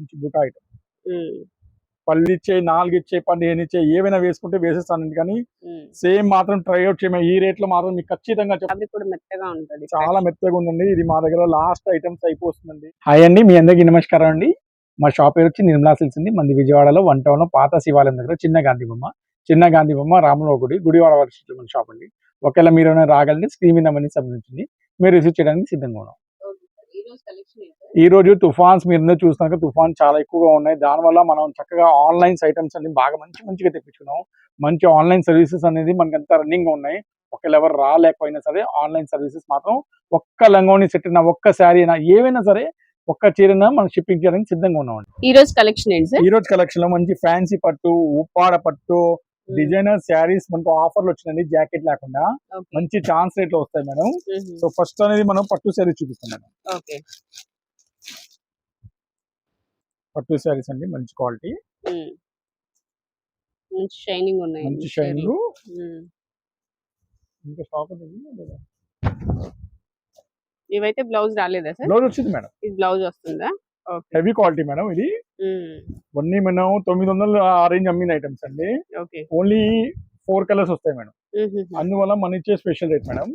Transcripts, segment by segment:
మంచి బుటా ఐటమ్ పళ్ళు ఇచ్చే నాలుగు ఇచ్చే పదిహేను ఇచ్చే ఏవైనా వేసుకుంటే వేసేస్తానండి. కానీ సేమ్ మాత్రం ట్రై అవుట్ చేయమే. ఈ రేట్లో మాత్రం మీకు ఖచ్చితంగా ఉంటది. చాలా మెత్తగా ఉందండి. ఇది మా దగ్గర లాస్ట్ ఐటమ్స్ అయిపోతుందండి. హాయ్ అండి. మీ అందరికీ నమస్కారం అండి. మా షాప్ పేరు వచ్చి నిర్మలా సిల్స్ ఉంది మంది విజయవాడలో వన్ టౌన్లో పాత శివాలయం దగ్గర చిన్న గాంధీ బొమ్మ చిన్న గాంధీ బొమ్మ రాములో గుడి గుడివాడ వర్షిలో మన షాప్ అండి. ఒకవేళ మీరు ఏమైనా రాగలండి స్క్రీన్ మీద సంబంధించింది మీరు రిసీవ్ చేయడానికి సిద్ధంగా ఉన్నాం. ఈ రోజు తుఫాన్స్ మీరు చూసినాక తుఫాన్ చాలా ఎక్కువగా ఉన్నాయి. దానివల్ల మనం చక్కగా ఆన్లైన్ ఐటమ్స్ అన్ని బాగా మంచి మంచిగా తెప్పించుకున్నాం మంచి ఆన్లైన్ సర్వీసెస్ అనేది మనకి అంత రన్నింగ్ ఉన్నాయి. ఒకవేళ ఎవరు రాలేకపోయినా సరే ఆన్లైన్ సర్వీసెస్ మాత్రం ఒక్క లంగోని సెట్ అయినా ఒక్క శారీ అయినా ఏవైనా సరే ఒక్క చీరైనా మనం షిప్పింగ్ చేయడానికి సిద్ధంగా ఉన్నామండి. ఈ రోజు కలెక్షన్ ఏంటి ఈ రోజు కలెక్షన్లో మంచి ఫ్యాన్సీ పట్టు ఉప్పాడ పట్టు డిజైనర్ శారీస్ మనకు ఆఫర్లు వచ్చినాయండి. జాకెట్ లేకుండా మంచి ఛాన్స్ రేట్లో వస్తాయి మేడం. సో ఫస్ట్ అనేది మనం పట్టు శారీ చూపిస్తాం మేడం. పట్టు శారీస్ అండి. మంచి క్వాలిటీ. మంచి షైనింగ్ ఉన్నాయి. మంచి షైనింగ్. ఇంకా లేదా? ఇవైతే బ్లౌజ్ రాలేదా సార్? బ్లౌజ్ వచ్చింది మేడం. ఇది బ్లౌజ్ వస్తుందా? హెవీ క్వాలిటీ మేడం ఇది. ఇవన్నీ మనం తొమ్మిది వందలు ఆ రేంజ్ అమ్మిన ఐటమ్స్ అండి. ఓకే. ఓన్లీ ఫోర్ కలర్స్ వస్తాయి మేడం. అందువల్ల మన ఇచ్చే స్పెషల్ రేట్ మేడం.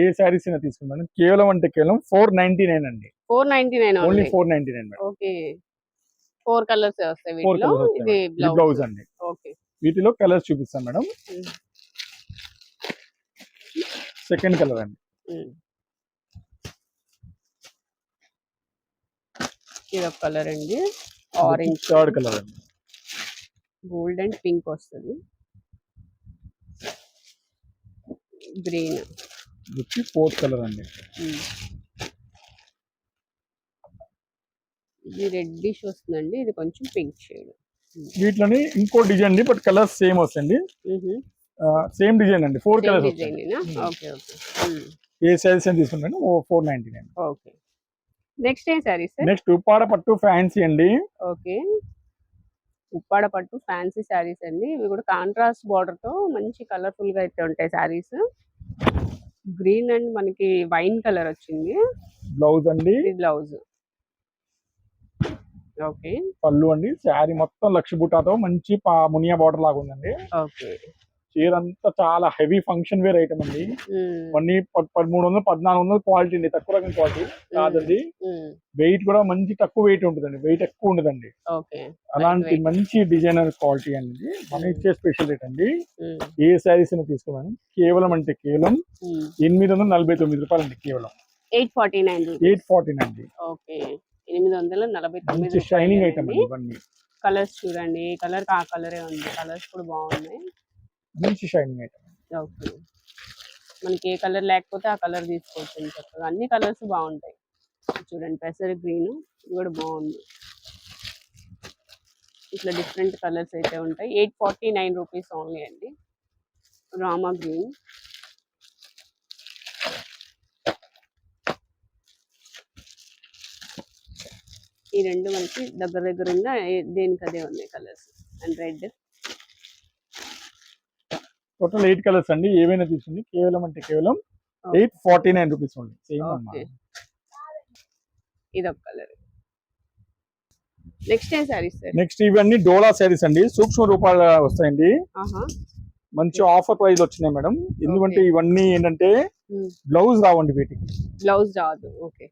ఏ శారీస్ అయినా తీసుకుంది మేడం. కేవలం అంటే కేవలం ఫోర్ నైన్టీ నైన్ అండి. Four ninety nine only four ninety nine madam. Four colours వస్తాయి వీటిలో? ఇది బ్లౌజ్. అండి. ఓకే. వీటిలో కలర్స్ చూపిస్తాం మేడం. సెకండ్ కలర్ అండి. ఇది ఒక కలర్ అండి. ఆరెంజ్ థర్డ్ కలర్ అండి. గోల్డ్ అండ్ పింక్ వస్తుంది. గ్రీన్ ఇది ఫోర్త్ కలర్ అండి. ఇది రెడ్డిష్ వస్తుందండి. ఇది కొంచెం పింక్ షేడ్ వీటిలోని ఇంకో డిజైన్ అండి బట్ కలర్స్ సేమ్ వస్తాయండి. సేమ్ డిజైన్ అండి. Four colours okay okay. ఏ సైజ్ అని తీసుకుంటాను. Four ninety nine okay. Next ఏం సారీ సార్ నెక్స్ట్ ఉప్పాడ పట్టు ఫ్యాన్సీ అండి. ఓకే. ఉప్పాడ పట్టు ఫ్యాన్సీ శారీస్ అండి. ఇవి కూడా కాంట్రాస్ట్ బార్డర్తో మంచి కలర్ఫుల్గా అయితే ఉంటాయి శారీస్ గ్రీన్ అండ్ మనకి వైన్ కలర్ వచ్చింది. బ్లౌజ్ అండి. బ్లౌజ్ పళ్ళు అండి శారీ మొత్తం లక్ష బుట్టాతో మంచి పా- మునియా బార్డర్ లాగా ఉందండి. చీర అంతా చాలా హెవీ ఫంక్షన్ వేర్ ఐటమ్ అండి. ప- పదమూడు వందలు పద్నాలుగు వందలు క్వాలిటీ అండి తక్కువ రకం క్వాలిటీ కాదండి. వెయిట్ కూడా మంచి తక్కువ వెయిట్ ఉంటుందండి వెయిట్ ఎక్కువ ఉండదండి. అలాంటి. మంచి డిజైనర్ క్వాలిటీ అండి. మనం ఇచ్చే స్పెషల్ రేట్ అండి. ఏ శారీస్ తీసుకున్నాను కేవలం అంటే కేవలం ఎనిమిది వందల నలభై తొమ్మిది రూపాయలు అండి కేవలం. Eight forty nine eight forty అండి. ఓకే. ఎనిమిది వందల నలభై తొమ్మిది షైనింగ్ ఐటమ్ కలర్స్ చూడండి. ఏ కలర్ ఆ కలరే ఉంది. కలర్స్ కూడా బాగున్నాయి. మంచి షైనింగ్ ఐటమ్ ఓకే. మనకి ఏ కలర్ లేకపోతే ఆ కలర్ తీసుకోవచ్చు. చక్కగా అన్ని కలర్స్ బాగుంటాయి. చూడండి పెసర్ గ్రీన్ ఇది కూడా బాగుంది. ఇట్లా డిఫరెంట్ కలర్స్ అయితే ఉంటాయి. Eight forty nine rupees only అండి. రామా గ్రీన్ ఈ రెండు మనకి దగ్గర దగ్గర ఉన్న ఏ- దేనికి అదే ఉన్నాయి colours and red total eight colours అండి. ఏవైనా తీసుకుంది కేవలం అంటే కేవలం ఎయిట్ ఫార్టీ నైన్ రూపీస్ ఉంది సేమ్ ఓకే అన్నమాట ఇది ఒక కలర్ నెక్స్ట్ ఏం సారీస్ సార్ నెక్స్ట్ ఇవన్నీ డోలా శారీస్ అండి. సూక్ష్మ రూపాలు వస్తాయండి. మంచి ఆఫర్ ప్రైస్ వచ్చినాయి మేడం. ఎందుకంటే. ఇవన్నీ ఏంటంటే Hmm. బ్లౌజ్ రావండి వీటికి. బ్లౌజ్ రాదు. ఓకే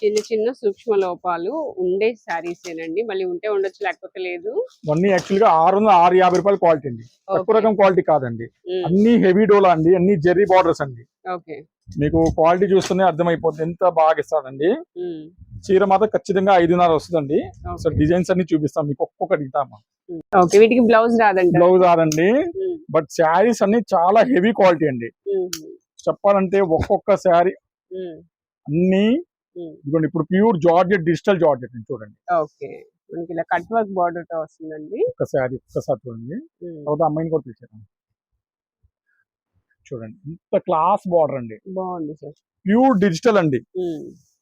చిన్న చిన్న సూక్ష్మ లోపాలు ఉండే శారీస్ ఏనండి. మళ్ళీ ఉంటే ఉండొచ్చు లేకపోతే లేదు. ఇవన్నీ యాక్చువల్గా ఆరు వందల ఆరు యాభై రూపాయల క్వాలిటీ అండి. తక్కువ రకం క్వాలిటీ కాదండి. అన్ని హెవీ డోలా అండి అన్ని జెర్రీ బార్డర్స్ అండి. ఓకే. మీకు క్వాలిటీ చూస్తేనే అర్థమైపోతుంది ఎంత బాగా ఇస్తాడండి ఉమ్, చీర మాత్రం ఖచ్చితంగా ఐదున్నర వస్తుందండి. సో. డిజైన్స్ అన్ని చూపిస్తాం మీకు ఒక్కొక్కటి ఇద్దామా? వీటికి బ్లౌజ్ రాదంట బ్లౌజ్ ఉమ్, బట్ శారీస్ అన్ని చాలా హెవీ క్వాలిటీ అండి. చెప్పాలంటే ఒక్కొక్క శారీ అన్ని ఇదిగోండి ఇప్పుడు ప్యూర్ జార్జెట్ డిజిటల్ జార్జెట్ చూడండి. ఓకే. మనకి ఇలా కట్ వర్క్ బార్డర్తో వస్తుందండి. ఒక శారీ ఒక్కసారి చూడండి. తర్వాత అమ్మాయిని కూడా పిలిచాను. చూడండి ఇంత క్లాస్ బార్డర్ అండి. బాగుంది సార్. ప్యూర్ డిజిటల్ అండి.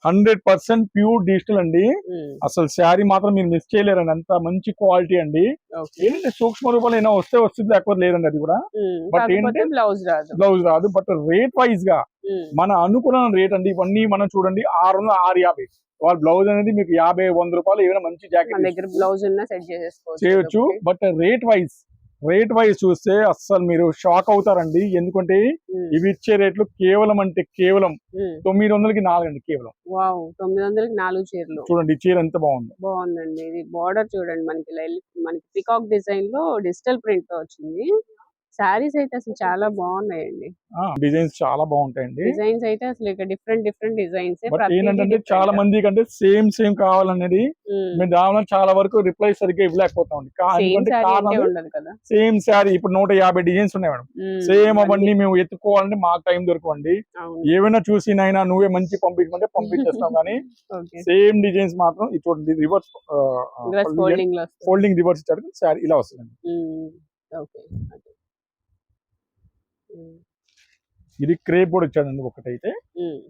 హండ్రెడ్ పర్సెంట్ ప్యూర్ డిజిటల్ అండి. అసలు శారీ మాత్రం మీరు మిస్ చేయలేరండి. అంత మంచి క్వాలిటీ అండి. ఏంటంటే సూక్ష్మ రూపాలు అయినా వస్తే వస్తుంది లేకపోతే లేదండి అది కూడా. ఉమ్, But కాకపోతే ఏంటి? బ్లౌజ్ రాదు. బ్లౌజ్ రాదు. బట్ రేట్ వైజ్గా మన అనుకున్న రేట్ అండి. ఇవన్నీ మనం చూడండి ఆరు వందల ఆరు యాభై. వాళ్ళ బ్లౌజ్ అనేది మీకు యాభై వంద రూపాయలు ఏమైనా మంచి జాకెట్ దగ్గర బ్లౌజ్ చేయొచ్చు. But rate wise rate wise చూస్తే అస్సలు మీరు షాక్ అవుతారండి. ఎందుకంటే ఇవి ఇచ్చే రేట్లు కేవలం అంటే కేవలం. తొమ్మిది వందలకి నాలుగండి కేవలం. వావ్ తొమ్మిది వందలకి నాలుగు చీరలు. చూడండి ఈ చీర ఎంత బాగుంది. బాగుందండి. ఇది బార్డర్ చూడండి మనకి మనకి పికాక్ డిజైన్లో డిజిటల్ ప్రింట్తో వచ్చింది. శారీస్ అయితే అసలు చాలా బాగున్నాయండి. డిజైన్స్ చాలా బాగుంటాయండి. డిజైన్స్ అయితే అసలు ఇక డిఫరెంట్ డిఫరెంట్ డిజైన్స్ ఏంటంటే చాలా మంది కంటే సేమ్ సేమ్ కావాలనేది మేము దానిలో చాలా వరకు రిప్లై సరిగ్గా ఇవ్వలేకపోతాం సేమ్ శారీ ఇప్పుడు నూట యాభై డిజైన్స్ ఉన్నాయి మేడం. సేమ్ అవన్నీ మేము ఎత్తుకోవాలంటే మాకు టైం దొరకవండి. అవును. ఏమైనా చూసి నైనా నువ్వే మంచి పంపించమంటే పంపించేస్తాం కానీ సేమ్ డిజైన్స్ మాత్రం చూడండి రివర్స్ ఫోల్డింగ్ రివర్స్ ఇచ్చాడు శారీ ఇలా వస్తుంది ఓకే. ఇది క్రేప్ కూడా ఇచ్చాడండి ఒకటైతే. ఉమ్.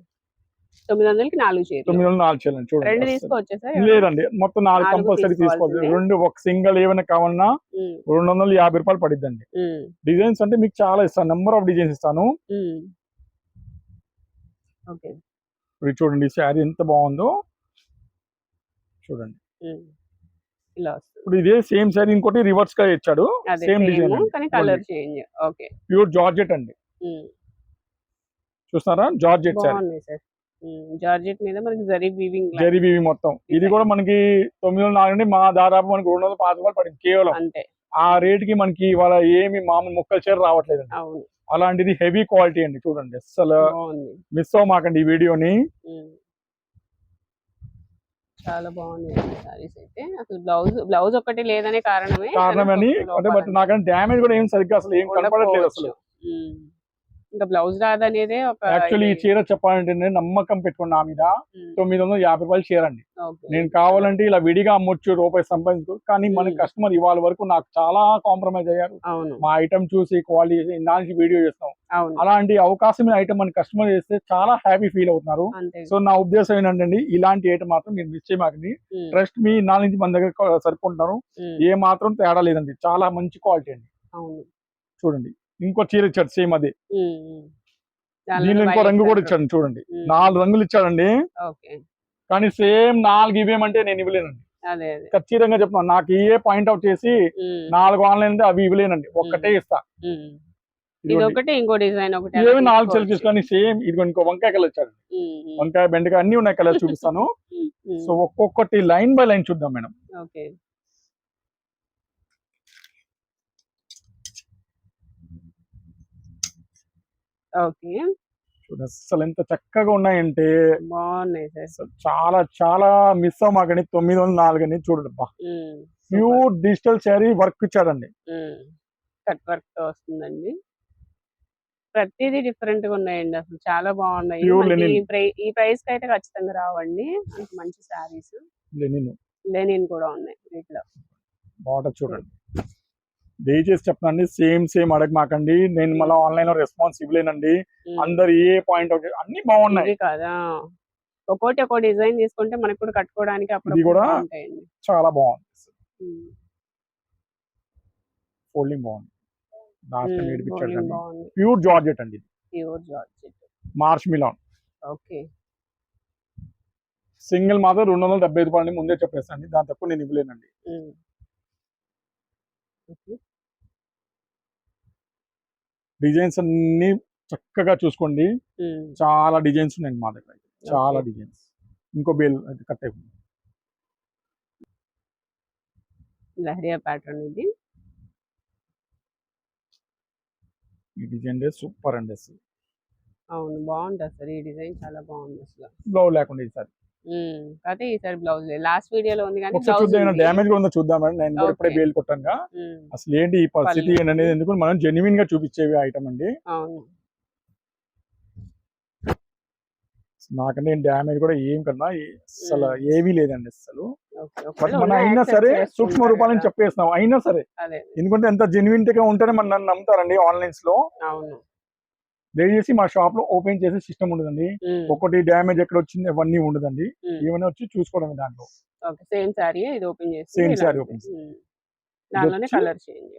తొమ్మిది వందలకి నాలుగు చీరలు. తొమ్మిది వందల నాలుగు చేయాలండి రెండు చూడండి. తీసుకోవచ్చా లేదండి మొత్తం నాలుగు కంపల్సరీ తీసుకోవాలి తీసుకోవాల్సిందే. రెండు ఒక సింగిల్ ఏమైనా కావాలన్నా ఉమ్, రెండు వందల యాభై రూపాయలు పడిద్దండి. డిజైన్స్ అంటే మీకు చాలా ఇస్తాను నెంబర్ ఆఫ్ డిజైన్స్ ఇస్తాను. చూడండి శారీ ఎంత బాగుందో. చూడండి. ఇలా వస్తుంది. ఇప్పుడు ఇదే సేమ్ శారీ ఇంకోటి రివర్స్గా ఇచ్చాడు. సేమ్ డిజైన్ కానీ colour change okay. Pure georgette అండి. ఉమ్. చూస్తున్నారా జార్జెట్ సార్. జార్జెట్ మీద మనకి జరీ వీవింగ్ జరీ బీవి మొత్తం. ఇది కూడా మనకి తొమ్మిది వందల నాలుగు మా దాదాపు మనకి రెండు వందల పాతి రూపాయలు పడింది. కేవలం అంతే. ఆ రేట్కి మనకి ఇవాళ ఏమి మామూలు ముక్కల చీర రావట్లేదు అలాంటిది హెవీ క్వాలిటీ అండి. చూడండి. అసలు మిస్ అవ్వమాకండి ఈ వీడియోని. చాలా బాగుంది సారీస్ అయితే అసలు బ్లౌజ్ బ్లౌజ్ ఒకటి లేదనే కారణమే కారణమని దానికి అంటే బట్ నాకంటే డ్యామేజ్ కూడా ఏం సరిగ్గా అసలు ఏం కనపడట్లేదు అసలు. ఇంకా బ్లౌజ్ రాదనేదే ఒక యాక్చువల్లీ ఈ. చీర చెప్పాలంటే నేను నమ్మకం పెట్టుకున్న నా మీద. తొమ్మిది వందల యాభై రూపాయలు చీర అండి. నేను కావాలంటే ఇలా విడిగా అమ్మొచ్చు రూపాయి సంపాదించుకో కానీ మన. కస్టమర్ ఇవాళ వరకు నాకు చాలా కాంప్రమైజ్ అయ్యారు. మా ఐటమ్ చూసి క్వాలిటీ ఇన్నాళ్ళకి వీడియో చేస్తాం. అలాంటి అవకాశం ఐటమ్ మన కస్టమర్ చేస్తే చాలా హ్యాపీ ఫీల్ అవుతున్నారు. సో నా ఉద్దేశం ఏంటంటే ఇలాంటి ఐటమ్ మాత్రం మీరు మిస్ చేయమాకండి. ట్రస్ట్ మీ నాలుగు నుంచి మన దగ్గర ఉమ్. ఏ మాత్రం తేడా లేదండి. చాలా మంచి క్వాలిటీ అండి. చూడండి. ఇంకో చీర ఇచ్చాడు సేమ్ అదే. దానిలో దీనిలో ఇంకో రంగు కూడా. ఇచ్చాడు చూడండి. నాలుగు రంగులు ఇచ్చాడండి కానీ సేమ్ నాలుగు ఇవేమంటే నేను ఇవ్వలేనండి ఖచ్చితంగా చెప్తున్నాను నాకు ఏ పాయింట్ అవుట్ చేసి. నాలుగు ఆన్లైన్ అవి ఇవ్వలేనండి ఒక్కటే ఇస్తా. ఇది ఇంకో డిజైన్ ఒకటి ఏమి నాలుగు తీసుకోవచ్చు. తీసుకొని సేమ్ ఇదిగో ఇంకో వంకాయ కలర్ ఇచ్చాడు. వంకాయ బెండకాయ అన్ని ఉన్నాయి కలర్ చూపిస్తాను. సో ఒక్కొక్కటి లైన్ బై లైన్ చూద్దాం మేడం ఓకే. అసలు ఎంత చక్కగా ఉన్నాయంటే బాగున్నాయి సార్. చాలా చాలా మిస్ అవ్వమాకండి తొమ్మిది వందల నాలుగు అని చూడండి బా. ప్యూర్ డిజిటల్ శారీ వర్క్ ఇచ్చాడండి. కట్ వర్క్తో వస్తుందండి. ప్రతిదీ డిఫరెంట్గా ఉన్నాయండి అసలు. చాలా బాగున్నాయి. ఈ ప్రై- ఈ ప్రైస్కి అయితే ఖచ్చితంగా రావండి. మంచి శారీస్. లెనిన్. లెనిన్ కూడా ఉన్నాయి వీటిలో. బాటర్ చూడండి. దయచేసి చెప్తానండి సేమ్ సేమ్ అడగమాకండి నేను మళ్ళీ ఆన్లైన్లో రెస్పాన్స్ ఇవ్వలేనండి. అందరు ఏ పాయింట్ అన్ని బాగున్నాయి. కదా? ఒక్కోటి ఒక్కో డిజైన్ తీసుకుంటే మనకు కూడా కట్టుకోవడానికి అప్పుడు కూడా చాలా బాగుంది. ఫోల్డింగ్ బాగుంది. లాస్ట్ నేర్పించాడు ప్యూర్ జార్జెట్ అండి ప్యూర్ జార్జెట్ మార్చ్ మిలాన్ ఓకే. సింగిల్ మాత్రం రెండు వందల డెబ్బై ఐదు రూపాయలు ముందే చెప్పేస్తాండి దాని తక్కువ నేను ఇవ్వలేనండి. డిజైన్స్ అన్ని చక్కగా చూసుకోండి. చాలా డిజైన్స్ ఉన్నాయండి మా దగ్గర చాలా. డిజైన్స్. ఇంకో బేల్ కట్ అయిపోయింది. లహరియా ప్యాటర్న్ ఇది. ఈ డిజైన్ సూపర్ అండి అసలు. అవును బాగుంటుంది సార్ ఈ డిజైన్. చాలా బాగుంది అసలు. బ్లౌజ్ లేకుండా ఈసారి కాకపోతే ఈసారి బ్లౌజ్ లాస్ట్ వీడియోలో ఉంది కానీ డ్యామేజ్ కూడా ఉందో. చూద్దాం మేడం. నేను ఇప్పుడే. బేల్ కొట్టాను అసలు ఏంటి ఈ పరిస్థితి అనేది? ఎందుకు? మనం జెన్యున్గా చూపించేవి ఐటమ్ అండి. నాకంటే డ్యామేజ్ కూడా ఏం కన్నా అసలు. ఏమీ లేదండి అసలు. బట్ మనం అయినా సరే సూక్ష్మ రూపాలని. చెప్పేస్తున్నాం. అయినా సరే ఎందుకంటే ఎంత జెన్యున్గా ఉంటేనే మన నన్ను నమ్ముతారండి ఆన్లైన్స్లో అవును. దయచేసి మా షాప్లో ఓపెన్ చేసే సిస్టమ్ ఉండదండి. ఒకటి డ్యామేజ్ ఎక్కడ వచ్చింది అవన్నీ ఉండదండి. ఏమైనా వచ్చి చూసుకోవడమే దాంట్లో. సేమ్ శారీ ఇది ఓపెన్ చేసి. దానిలోనే కలర్ చేంజ్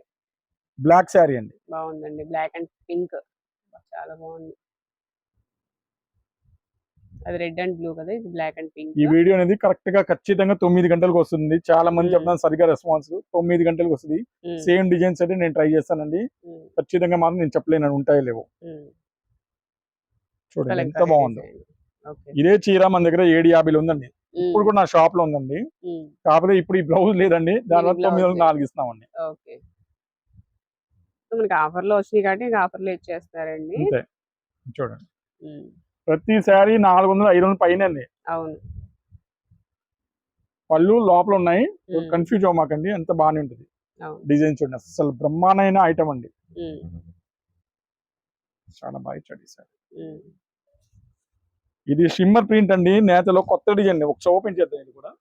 బ్లాక్ శారీ అండి. బాగుందండి. బ్లాక్ అండ్ పింక్ చాలా బాగుంది. అది రెడ్ అండ్ బ్లూ కదా ఇది బ్లాక్ అండ్ పింక్. ఈ వీడియో అనేది కరెక్ట్గా ఖచ్చితంగా తొమ్మిది గంటలకు వస్తుంది. చాలా మంది మ్మ్. చెప్తున్నాను సరిగా రెస్పాన్స్ తొమ్మిది గంటలకు వస్తుంది. సేమ్ డిజైన్స్ అయితే నేను ట్రై చేస్తానండి. ఖచ్చితంగా మాత్రం నేను చెప్పలేను ఉంటాయో లేవు. చూడండి ఎంత బాగుందో. ఇదే చీర మన దగ్గర ఏడు యాభైలో ఉందండి. ఇప్పుడు కూడా నా షాప్లో ఉందండి. కాకపోతే ఇప్పుడు ఈ బ్లౌజ్ లేదండి. దానివల్ల blouse తొమ్మిది వందల. నాలుగు ఇస్తామండి. మనకి ఆఫర్లో వచ్చినాయి కాబట్టి ఆఫర్లో ఇచ్చేస్తారండి. చూడండి. ఉమ్, ప్రతి శారీ నాలుగు వందలు ఐదు వందలు పైన అండి. అవును. పళ్ళు లోపల ఉన్నాయి కన్ఫ్యూజ్ అవ్వమాకండి ఎంత బాగానే ఉంటుంది. డిజైన్ చూడండి అసలు బ్రహ్మాండమైన ఐటమ్ అండి. చాలా బాగా ఇచ్చాడు ఈ శారీ ఉమ్, ఇది షిమ్మర్ ప్రింట్ అండి నేతలో కొత్త డిజైన్ ఒకసారి ఓపెన్ చేద్దాం ఇది కూడా.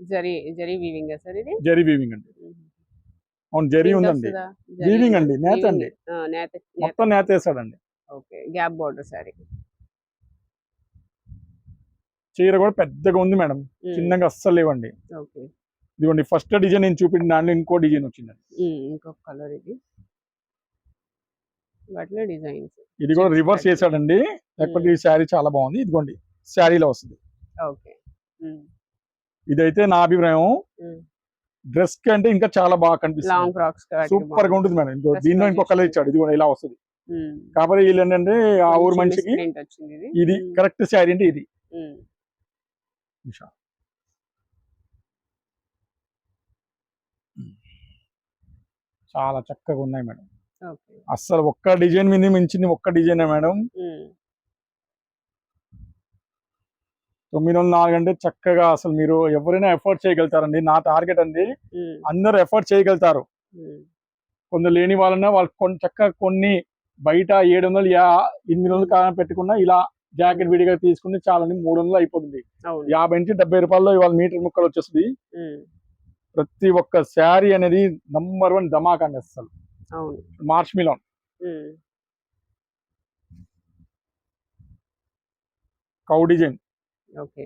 జరీ జరీ వీవింగ్ సార్ ఇది? జరీ వీవింగ్ అండి. అవును జరీ ఉందండి. వీవింగ్ అండి నేత. అండి మొత్తం నేత వేసాడండి ఓకే గ్యాప్ బార్డర్ సారీ. చీర కూడా పెద్దగా ఉంది మేడం. చిన్నగా అస్సలు లేవండి. ఓకే. ఇదిగోండి ఫస్ట్ డిజైన్ నేను చూపించిన దాంట్లో ఇంకో డిజైన్ వచ్చిందండి. ఇంకొక కలర్ ఇది. వాటిలో డిజైన్స్. ఇది కూడా రివర్స్ చేశాడండి. లేకపోతే ఈ శారీ చాలా బాగుంది. ఇదిగోండి శారీలో వస్తుంది. ఓకే. ఇదైతే నా అభిప్రాయం. డ్రెస్కి అంటే ఇంకా చాలా బాగా కనిపిస్తుంది. సూపర్గా ఉంటుంది మేడం. ఇంకో దీనిలో ఇంకో కలర్. ఇచ్చాడు. ఇది కూడా ఇలా వస్తుంది. కాకపోతే వీళ్ళు ఏంటంటే ఆ ఊరు మనిషికి ఇది. కరెక్ట్ శారీ అంటే ఇది. ఉషా. చాలా చక్కగా ఉన్నాయి మేడం. ఓకే అస్సలు ఒక్క డిజైన్ మీద మించింది ఒక్క డిజైన్ మేడం. తొమ్మిది వందల నాలుగు అంటే చక్కగా అసలు మీరు ఎవరైనా ఎఫర్ట్ చేయగలుగుతారండి. నా టార్గెట్ అండి అందరూ ఎఫర్ట్ చేయగలుగుతారు. కొందరు లేని వాళ్ళన్నా వాళ్ళు కొన్ని చక్కగా కొన్ని బయట ఏడు వందలు యా ఎనిమిది వందలు కాలం పెట్టుకున్నా ఇలా జాకెట్ విడిగా తీసుకుని చాలా మూడు వందలు అయిపోతుంది. యాభై నుంచి డెబ్బై రూపాయల్లో ఇవాళ మీటర్ ముక్కలు వచ్చేస్తుంది. ప్రతి ఒక్క శారీ అనేది నంబర్ వన్ ధమాక్ అండి అసలు మార్చ్ మిలాన్. కౌ డిజైన్. ఓకే.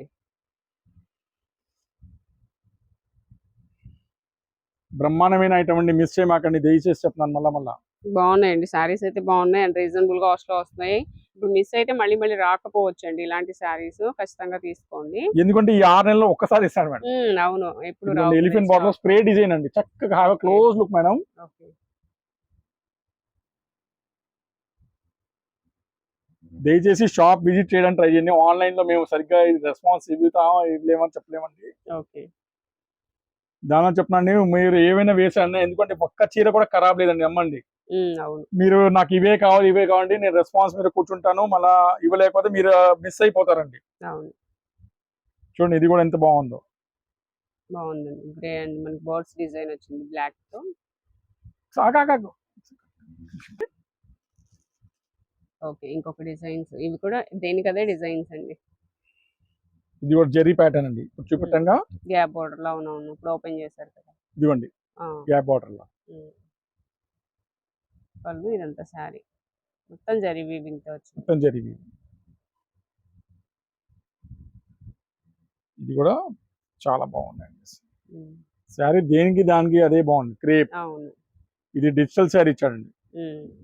బ్రహ్మాండమైన ఐటమ్ అండి. మిస్ చేయమాకండి. దయచేసి చెప్తున్నాను మళ్ళా మళ్ళా. బాగున్నాయండి. శారీస్ అయితే బాగున్నాయి అండ్ రీజనబుల్ కాస్ట్లో వస్తున్నాయి. ఇప్పుడు మిస్ అయితే మళ్ళీ మళ్ళీ రాకపోవచ్చు అండి ఇలాంటి శారీస్ ఖచ్చితంగా తీసుకోండి. ఎందుకంటే ఈ ఆరు నెలల్లో ఒక్కసారి ఇస్తాడు మేడం. అవును. ఎప్పుడు ఎలిఫెంట్ బాటిల్ స్ప్రే డిజైన్ అండి. చక్కగా have close look madam. Okay. దయచేసి షాప్ విజిట్ చేయడానికి ట్రై చేయండి. ఆన్లైన్లో మేము సరిగ్గా రెస్పాన్స్ ఇవ్వుతాం ఇవ్వలేమని చెప్పలేమండి. ఓకే. దాని చెప్పనండి మీరు ఏమైనా వేసాను ఎందుకంటే ఒక్క చీర కూడా ఖరాబ్ లేదండి అమ్మండి మీరు నాకు ఇవే కావాలి ఇవే కావాలండి నేను రెస్పాన్స్ మీద కూర్చుంటాను మళ్ళా ఇవ్వలేకపోతే మీరు మిస్ అయిపోతారండి. చూడండి ఇది కూడా ఎంత బాగుందో. బాగుందండి. గ్రే అండ్ మనకి బర్డ్స్ డిజైన్ వచ్చింది బ్లాక్తో సాకాకు ఓకే. ఇంకొక డిజైన్స్. ఇవి కూడా దేనికి అదే డిజైన్స్ అండి? ఇది కూడా జెరీ ప్యాటర్న్ అండి. ఇప్పుడు చూపెట్టంగా గ్యాప్ బోర్డర్లో అవును అవును ఇప్పుడు ఓపెన్ చేశారు కదా. ఇదిగోండి. ఆ, గ్యాప్ బార్డర్లో. పళ్ళు ఇదంతా శారీ. మొత్తం జరీ వీవింగ్తో వచ్చింది. మొత్తం జెరీ ఇది కూడా చాలా బాగుందండి శారీ దేనికి దానికి అదే బాగుంది. క్రేప్. అవును. ఇది డిజిటల్ శారీ ఇచ్చాడండి.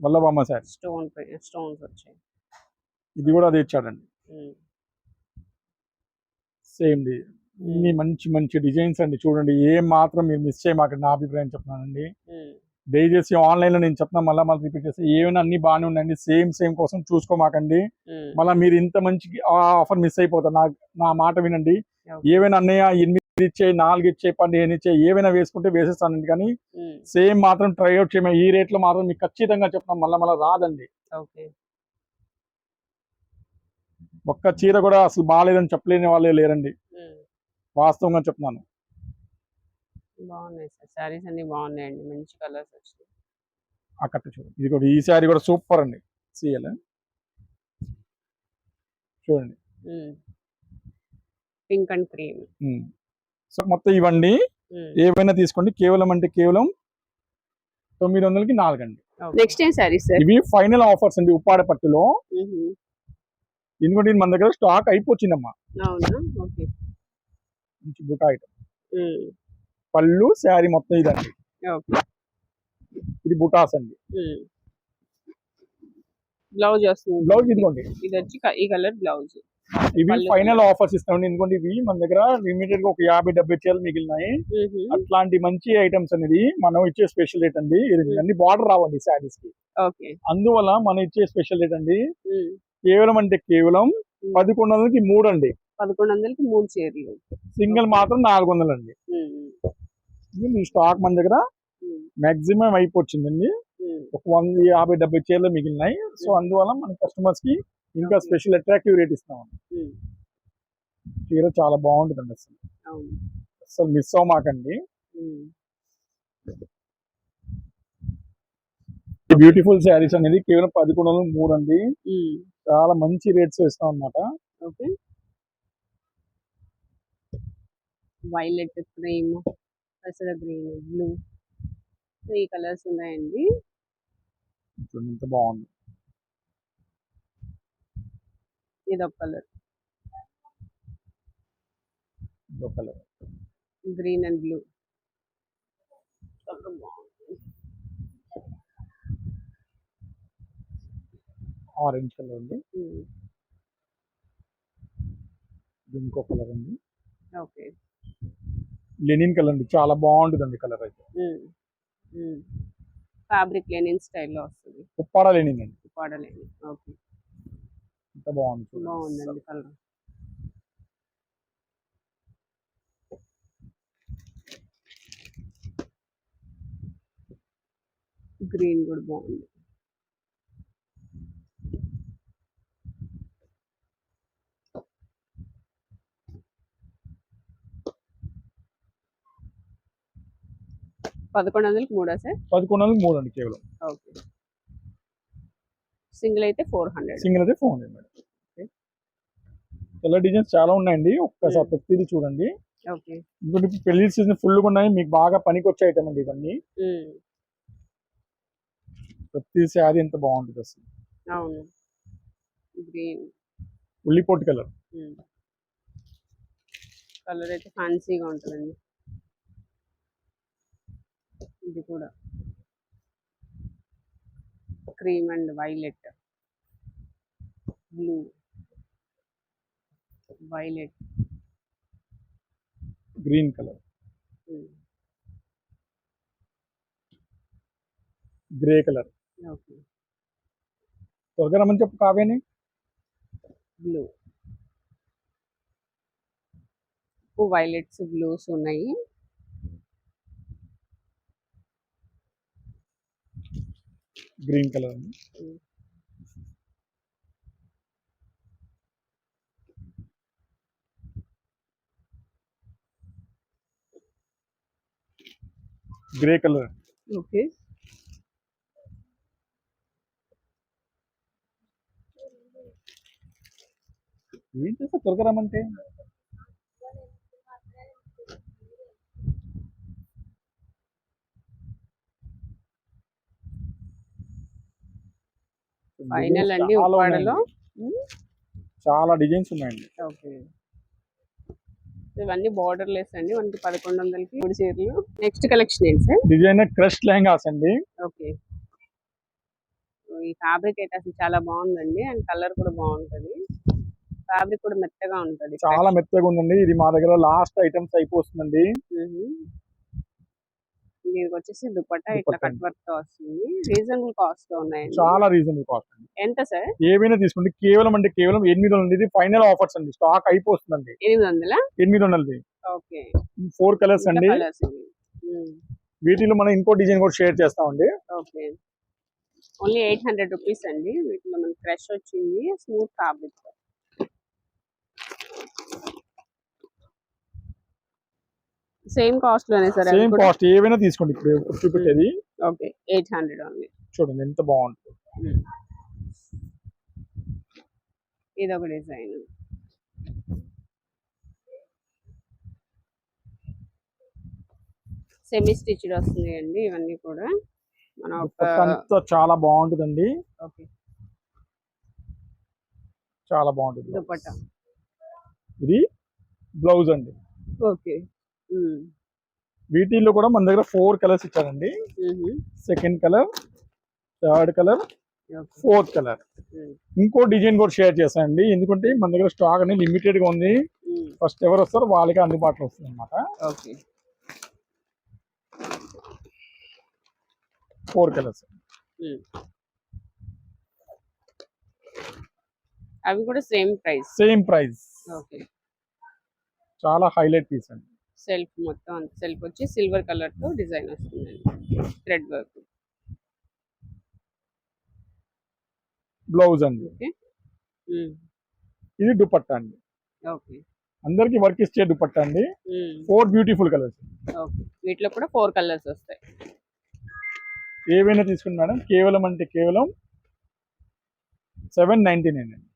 వల్లభమ్మ శారీ స్టోన్ స్టోన్స్ వచ్చాయి. ఇది కూడా అదే ఇచ్చాడండి. సేమ్ ఇన్ని మంచి మంచి డిజైన్స్ అండి చూడండి. ఏం మాత్రం మీరు మిస్ చేయమాకండి నా అభిప్రాయం చెప్తున్నానండి. దయచేసి ఆన్లైన్లో నేను చెప్తున్నా మళ్ళీ మళ్ళీ రిపీట్ చేస్తే. ఏమైనా అన్ని బాగానే ఉన్నాయండి. సేమ్ సేమ్ కోసం చూసుకోమాకండి. మళ్ళీ మీరు ఇంత మంచి ఆఫర్ మిస్ అయిపోతారు నా నా మాట వినండి. ఏమైనా అన్నయ్య ఎనిమిది ఇచ్చే నాలుగు ఇచ్చే పన్నెండు ఇచ్చే ఏమైనా వేసుకుంటే వేసేస్తానండి కానీ సేమ్ మాత్రం ట్రైఅవుట్ చేయమే ఈ రేట్లో మాత్రం మీకు ఖచ్చితంగా చెప్తాం మళ్ళీ మళ్ళీ రాదండి. ఒక్క చీర కూడా అసలు బాగాలేదని చెప్పలేని వాళ్ళే లేరండి. వాస్తవంగా చెప్తున్నాను. బాగున్నాయి సార్. శారీస్ అన్ని బాగున్నాయండి. మంచి కలర్స్ వచ్చినాయి. ఆ కట్ట చూడండి ఇది కూడా ఈ శారీ కూడా సూపర్ అండి. సీఎల్. చూడండి. Pink and cream. సో మొత్తం ఇవ్వండి. ఏవైనా తీసుకోండి. కేవలం అంటే కేవలం తొమ్మిది వందలకి నాలుగండి. నెక్స్ట్ ఏం ఇవి ఫైనల్ ఆఫర్స్ అండి ఉప్పాడ పట్టులో. ఎందుకంటే ఇది మన దగ్గర స్టాక్ అయిపోయిందమ్మా అవునా? ఓకే. మంచి బుటా ఐటమ్. పళ్ళు శారీ మొత్తం ఇదండి. ఓకే. ఇది బుటాస్ అండి. బ్లౌజ్ వస్తుంది. బ్లౌజ్ ఇదిగోండి. ఇది వచ్చి క- ఈ కలర్ బ్లౌజ్. ఇవి. ఫైనల్ ఆఫర్స్ ఇస్తామండి ఎందుకంటే ఇవి మన దగ్గర లిమిటెడ్గా ఒక యాభై డెబ్బై చీరలు మిగిలినాయి. అట్లాంటి మంచి ఐటమ్స్ అనేది మనం ఇచ్చే స్పెషల్ రేట్ అండి. అన్ని బార్డర్ రావండి శారీస్కి. అందువల్ల మనం ఇచ్చే స్పెషల్ రేట్ అండి. కేవలం అంటే కేవలం పదకొండు వందలకి మూడు అండి. పదకొండు వందలకి మూడు చీరలు. సింగిల్ మాత్రం నాలుగు వందలు అండి. మీ స్టాక్ మన దగ్గర మాక్సిమం అయిపోయిందండి ఉమ్, ఒక వంద యాభై డెబ్బై చీరలు మిగిలినాయి. సో అందువల్ల మన కస్టమర్స్కి ఇంకా స్పెషల్ అట్రాక్టివ్ రేట్ ఇస్తాం చీర చాలా బాగుంటుందండి అసలు. అసలు మిస్ అవ్వమాకండి. ఉమ్, బ్యూటిఫుల్ శారీస్ అనేది కేవలం పదకొండు వందలు మూడు అండి. చాలా మంచి రేట్స్ ఇస్తాం అన్నమాట ఓకే. వైలెట్ క్రీమ్ పెసర గ్రీన్ బ్లూ త్రీ కలర్స్ ఉన్నాయండి. ఎంత బాగుంది. ఇది ఒక కలర్. ఇదో colour. Green and blue. Orange colour ఇది ఇంకో కలర్ అండి ఓకే. లెనిన్ కలర్ అండి చాలా బాగుంటుందండి కలర్ అయితే. ఫ్యాబ్రిక్ లెనిన్ స్టైల్లో వస్తుంది. ఉప్పాడ లెనిన్ అండి. వాడలేని ఓకే. ఎంత బాగుంది. బాగుందండి కలర్. గ్రీన్ కూడా బాగుంది. పదకొండు వందలకి మూడా సార్? పదకొండు వందలు మూడు అండి కేవలం. ఓకే. సింగిల్ అయితే ఫోర్ హండ్రెడ్. సింగిల్ అయితే ఫోన్ మేడం. కలర్ డిజైన్స్ చాలా ఉన్నాయండి. ఒక్కసారి ప్రతిదీ చూడండి. ఓకే. ఇంకోటి పెళ్ళి సీజన్ ఫుల్ ఉన్నాయి. మీకు బాగా పనికి వచ్చే ఐటమ్ అండి ఇవన్నీ. ప్రతి శారీ ఎంత బాగుంటుంది అసలు. అవును. గ్రీన్. కలర్. కలర్ అయితే ఫ్యాన్సీగా ఉంటుందండి. ఇది కూడా. Cream and violet. Blue. Violet. Green colour. Grey colour. త్వరగా రమ్మని చెప్పు కావ్యాని. బ్లూ. వైలెట్స్ బ్లూస్ ఉన్నాయి. గ్రీన్ కలర్ అండి గ్రే కలర్. ఓకే. ఏం చేస్తా త్వరగా రమ్మంటే? ఫైనల్ అండి చాలా ఉప్పాడలో. చాలా డిజైన్స్ ఉన్నాయండి. ఓకే. ఇవన్నీ బార్డర్ లెస్ అండి. మనకి పదకొండు వందలకి మూడు చీరలు. నెక్స్ట్ కలెక్షన్ ఏంటి సార్? డిజైనర్ క్రష్ లెహంగాస్ అండి. ఓకే. ఈ ఫ్యాబ్రిక్ అయితే అసలు చాలా బాగుందండి. అండ్ కలర్ కూడా బాగుంటది. ఫ్యాబ్రిక్ కూడా మెత్తగా ఉంటది. చాలా మెత్తగా ఉందండి. ఇది మా దగ్గర లాస్ట్ ఐటమ్స్ అయిపోతుందండి. దీనికి వచ్చేసి దుపట్టా ఇట్లా కట్ వర్క్తో వస్తుంది. రీజనబుల్ కాస్ట్లో ఉన్నాయండి. చాలా రీజనబుల్ కాస్ట్ అండి. ఎంత సార్? ఏవైనా తీసుకోండి. కేవలం అంటే కేవలం ఎనిమిది వందలు. ఇది ఫైనల్ ఆఫర్స్ అండి. స్టాక్ అయిపోతుందండి. ఎనిమిది వందల? ఎనిమిది వందలది. ఓకే. ఫోర్ కలర్స్ అండి. వీటిలో మనం ఇంకో డిజైన్ కూడా షేర్ చేస్తామండి. Okay. Only eight hundred rupees అండి. వీటిలో మనకి ఫ్రెష్ వచ్చింది. స్మూత్ ఫ్యాబ్రిక్ సేమ్ కాస్ట్లోనే సార్ సేమ్ కాస్ట్ ఏవైనా తీసుకోండి. ఇప్పుడు చూపెట్టేది. Okay eight hundred only. చూడండి ఎంత బాగుంటుంది. ఇది ఒక డిజైన్. సెమీ స్టిచ్డ్ వస్తుంది అండి ఇవన్నీ కూడా. మన ఒక చాలా బాగుంటుందండి. ఓకే. చాలా బాగుంటుంది. దుపట్టా. ఇది బ్లౌజ్ అండి. ఓకే. వీటిల్లో కూడా మన దగ్గర ఫోర్ కలర్స్ ఇచ్చారండి. Second colour third colour fourth colour. ఇంకో డిజైన్ కూడా షేర్ చేస్తానండి ఎందుకంటే మన దగ్గర స్టాక్ అనేది లిమిటెడ్గా ఉంది ఫస్ట్ ఎవరు వస్తారో వాళ్ళకి అందుబాటులో వస్తుంది అనమాట ఫోర్ కలర్స్. అవి కూడా same price? Same price. Okay. చాలా హైలైట్ పీస్ అండి. సెల్ఫ్ మొత్తం సెల్ఫ్ వచ్చి సిల్వర్ కలర్తో డిజైన్ వస్తుందండి. Thread work. బ్లౌజ్ అండి. ఓకే. ఇది దుపట్టా అండి. ఓకే. అందరికి వర్క్ ఇచ్చే దుపట్టా అండి. Four beautiful colours. ఓకే. వీటిలో కూడా ఫోర్ కలర్స్ వస్తాయి. ఏవైనా తీసుకుని మేడం కేవలం అంటే కేవలం సెవెన్ నైన్టీ నైన్ అండి.